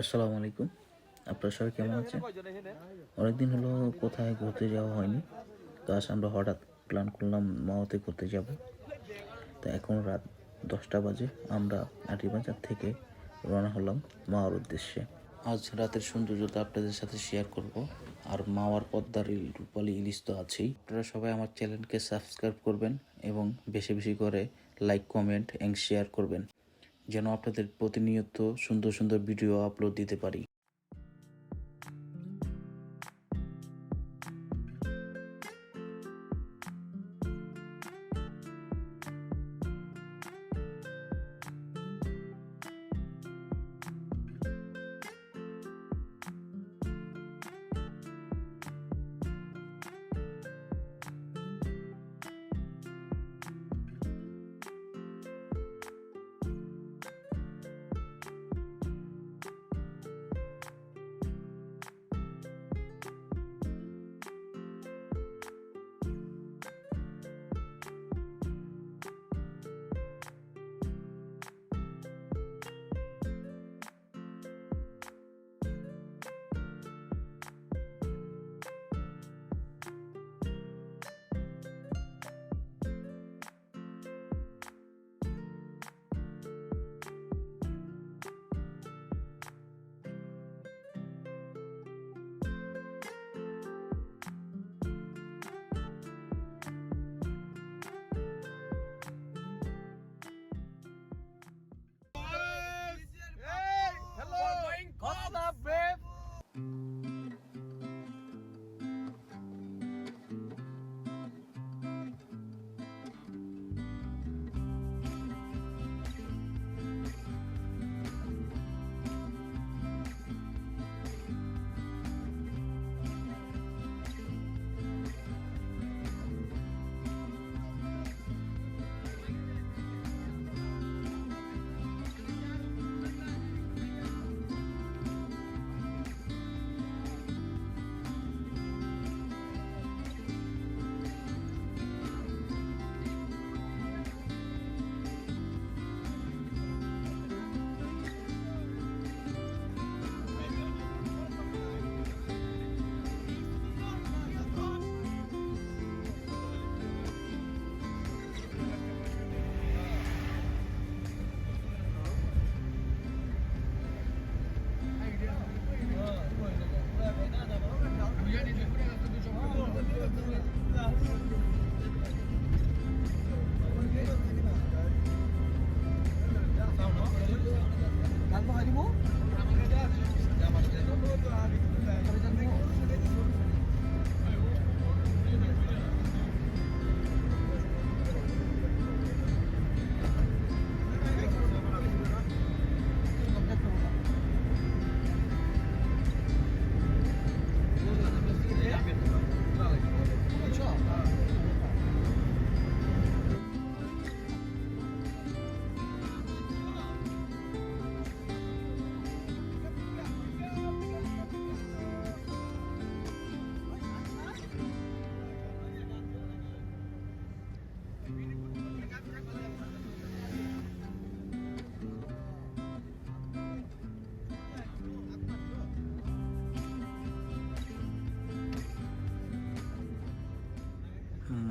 আসসালামু আলাইকুম। আপনারা সবাই কেমন আছেন? অনেকদিন হলো কোথায় ঘুরতে যাওয়া হয়নি। আজ আমরা হঠাৎ প্ল্যান করলাম মাওতে ঘুরতে যাব। তো এখন রাত দশটা বাজে। আমরা আটিবাজার থেকে রওনা হলাম মাওয়ার উদ্দেশ্যে। আজ রাতের সৌন্দর্যতা আপনাদের সাথে শেয়ার করব। আর মাওয়ার পদ্মার রূপালী ইলিশ তো আছেই। আপনারা সবাই আমার চ্যানেলকে সাবস্ক্রাইব করবেন এবং বেশি বেশি করে লাইক কমেন্ট এন্ড শেয়ার করবেন। যেন আপনাদের প্রতিনিয়ত সুন্দর সুন্দর ভিডিও আপলোড দিতে পারি।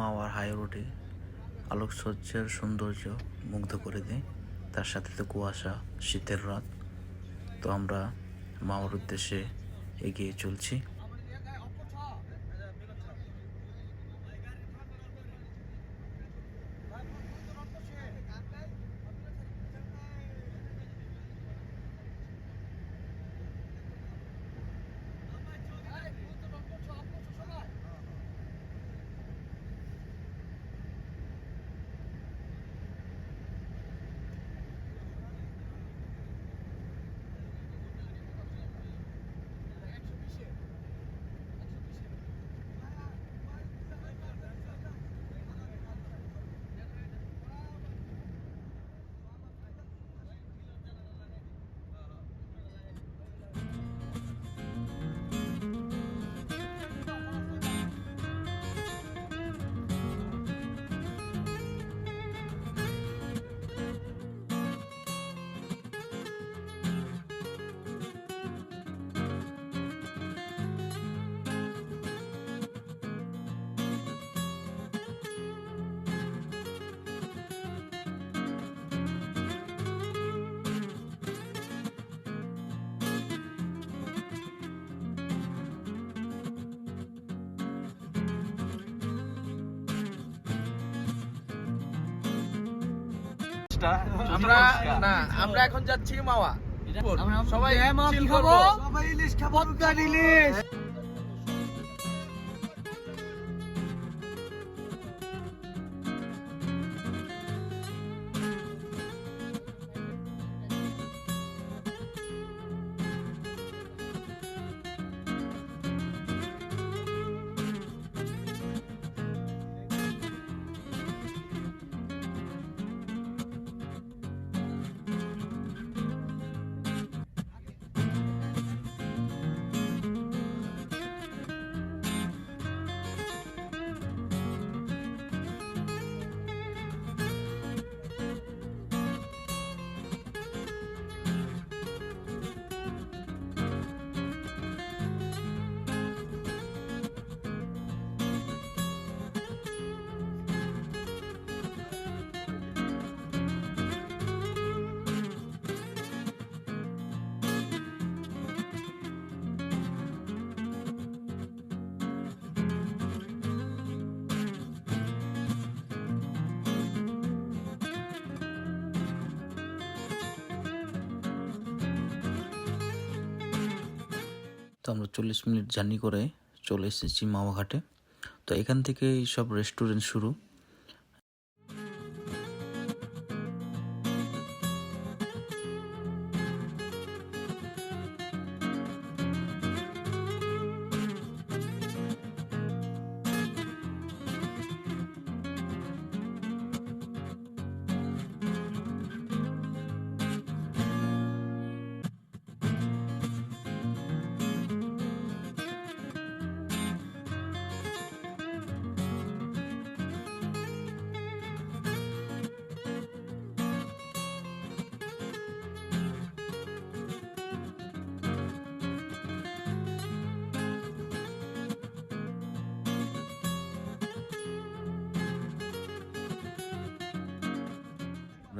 মাওয়ার হাই রোডে আলোকসজ্জার সৌন্দর্য মুগ্ধ করে দেয়। তার সাথে তো কুয়াশা, শীতের রাত। তো আমরা মাওয়ার উদ্দেশ্যে এগিয়ে চলছি। ইলিশটা আমরা না আমরা এখন যাচ্ছি মাওয়া। সবাই চিল করব? সবাই ইলিশ খাব। ইলিশ। আমরা চল্লিশ মিনিট জার্নি করে চলে এসেছি মামাঘাটে। তো এখান থেকে সব রেস্টুরেন্ট শুরু।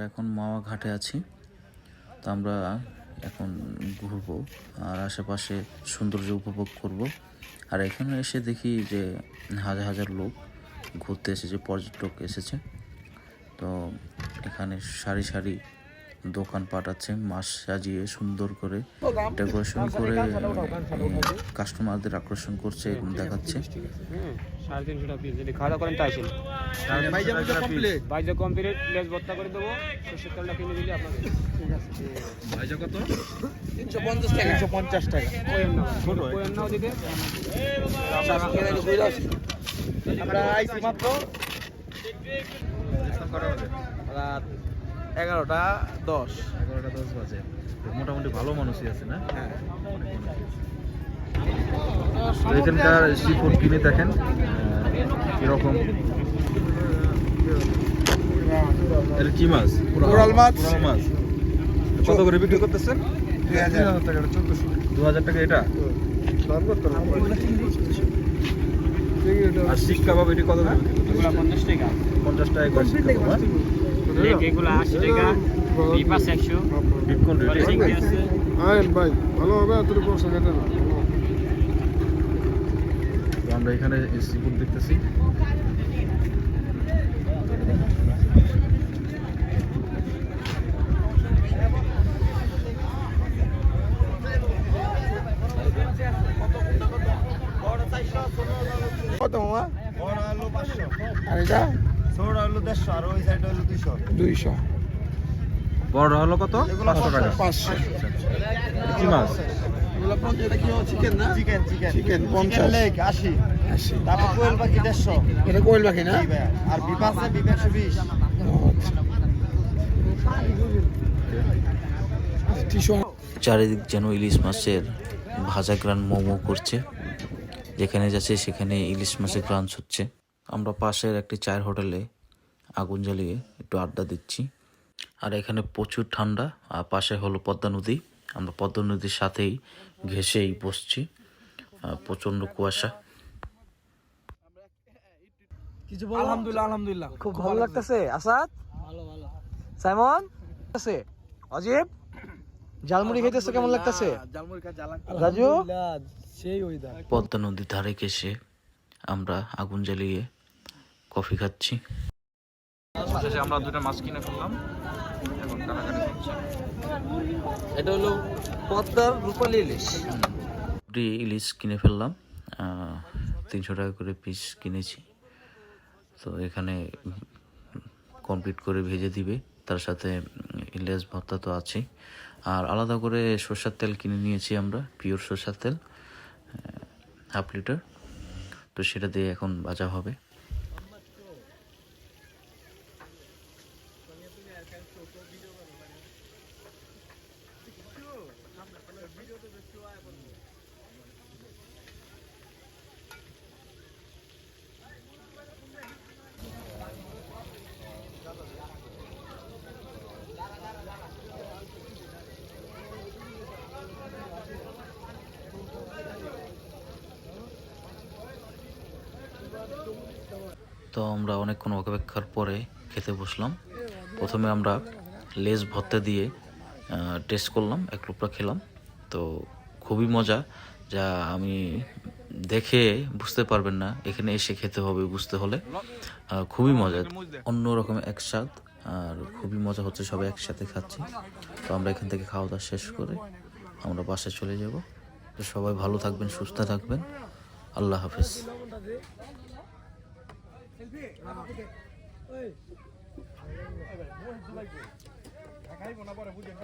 আমরা এখন মাওয়া ঘাটে আছি। তো আমরা এখন ঘুরবো আর আশেপাশে সৌন্দর্য উপভোগ করব। আর এখানে এসে দেখি যে হাজার হাজার লোক ঘুরতে এসেছে, পর্যটক এসেছে। তো এখানে সারি সারি দোকান পাঠাচ্ছে মাছ সাজিয়ে সুন্দর করে ডেকোরেশন করে কাস্টমারদের আকর্ষণ করছে এরকম দেখাচ্ছে। সাড়ে তিনশো টাকা পিস যদি খাওয়া দাওয়া করেন তাই ছিল বাইজে কমপ্লিট লেস ভর্তা করে দেবো সর্ষের তেলটা কিনে দিলে আপনাকে তিনশো পঞ্চাশ টাকা। তিনশো পঞ্চাশ টাকা। কোয়েন নাও কোয়েন নাও দিকে আমরা আইছি মাত্র রাত এগারোটা দশ। এগারোটা দশ বাজে। মোটামুটি ভালো মানুষই আছে না? হ্যাঁ। তো এখানকার সি ফুড কিনে দেখেন আহ, কীরকম? এটা কি মাছ? কোরাল মাছ। কোরাল মাছ। কত করে বিক্রি করতেছেন? দু হাজার টাকা এটা? আর শিক কাবাব এটি কত? এগুলো পঞ্চাশ টাকা। পঞ্চাশ টাকা করে শিক কাবাব হ্যাঁ? এগুলো আশি টাকা বিপাস একশো। বিট রেট চিংড়ি আছে। আয়েন ভাই ভালো হবে এত পয়সা কেটে না তো আমরা এখানে সি ফুড দেখতেছি। কত মামা? আর এটা? দুইশো। বড় হলো কত? পাঁচশো। টাকা। পাঁচশো। কি মাছ? এগুলো এটা কি চিকেন না? চিকেন চিকেন চিকেন পঞ্চাশ। লেগ আশি। আশি। তারপর কোয়েল পাখি দেড়শো। এটা কোয়েল পাখি না? জি ভাইয়া। আর বিপ একশো বিশ। চারিদিক যেন ইলিশ মাছের ভাজা গ্রান মোমো করছে। যেখানে যাচ্ছে সেখানে ইলিশ মাছের গ্রান হচ্ছে আমরা পাশের একটি চায়ের হোটেলে আগুন জ্বালিয়ে একটু আড্ডা দিচ্ছি। আর এখানে প্রচুর ঠান্ডা আর পাশে হলো পদ্মা নদী। আমরা পদ্মা নদীর সাথেই ঘেসেই বসছি আর প্রচণ্ড কুয়াশা। আলহামদুলিল্লাহ আলহামদুলিল্লাহ। খুব ভালো লাগতেছে। আসাদ? ভালো ভালো। সাইমন? আছে। অজিব? জালমুড়ি খাইতেছে কেমন লাগতেছে? রাজু? সেই পদ্মা নদীর ধারে ঘেসে আমরা আগুন জ্বালিয়ে কফি খাচ্ছি। শেষে আমরা দুটো মাছ কিনে ফেললাম। এখন কাটাকাটি হচ্ছে। এটা হলো পদ্মার রূপালী ইলিশ। পুরি ইলিশ কিনে ফেললাম তিনশো টাকা করে পিস কিনেছি। তো এখানে কমপ্লিট করে ভেজে দিবে। তার সাথে ইলিশ ভর্তা তো আছেই। আর আলাদা করে সর্ষার তেল কিনে নিয়েছি আমরা পিওর সর্ষার তেল হাফ লিটার তো সেটা দিয়ে এখন ভাজা হবে। তো আমরা অনেকক্ষণ অপেক্ষার পরে খেতে বসলাম। প্রথমে আমরা লেজ ভর্তা দিয়ে টেস্ট করলাম, এক লোকটা খেলাম। তো খুবই মজা, যা আমি দেখে বুঝতে পারবেন না, এখানে এসে খেতে হবে বুঝতে হলে। খুবই মজা অন্য রকম এক স্বাদ, আর খুবই মজা হচ্ছে সবাই একসাথে খাচ্ছি। তো আমরা এখান থেকে খাওয়া দাওয়া শেষ করে আমরা বাসায় চলে যাব। তো সবাই ভালো থাকবেন, সুস্থ থাকবেন। আল্লাহ হাফেজ। ওই খাইব না পরে বুঝেন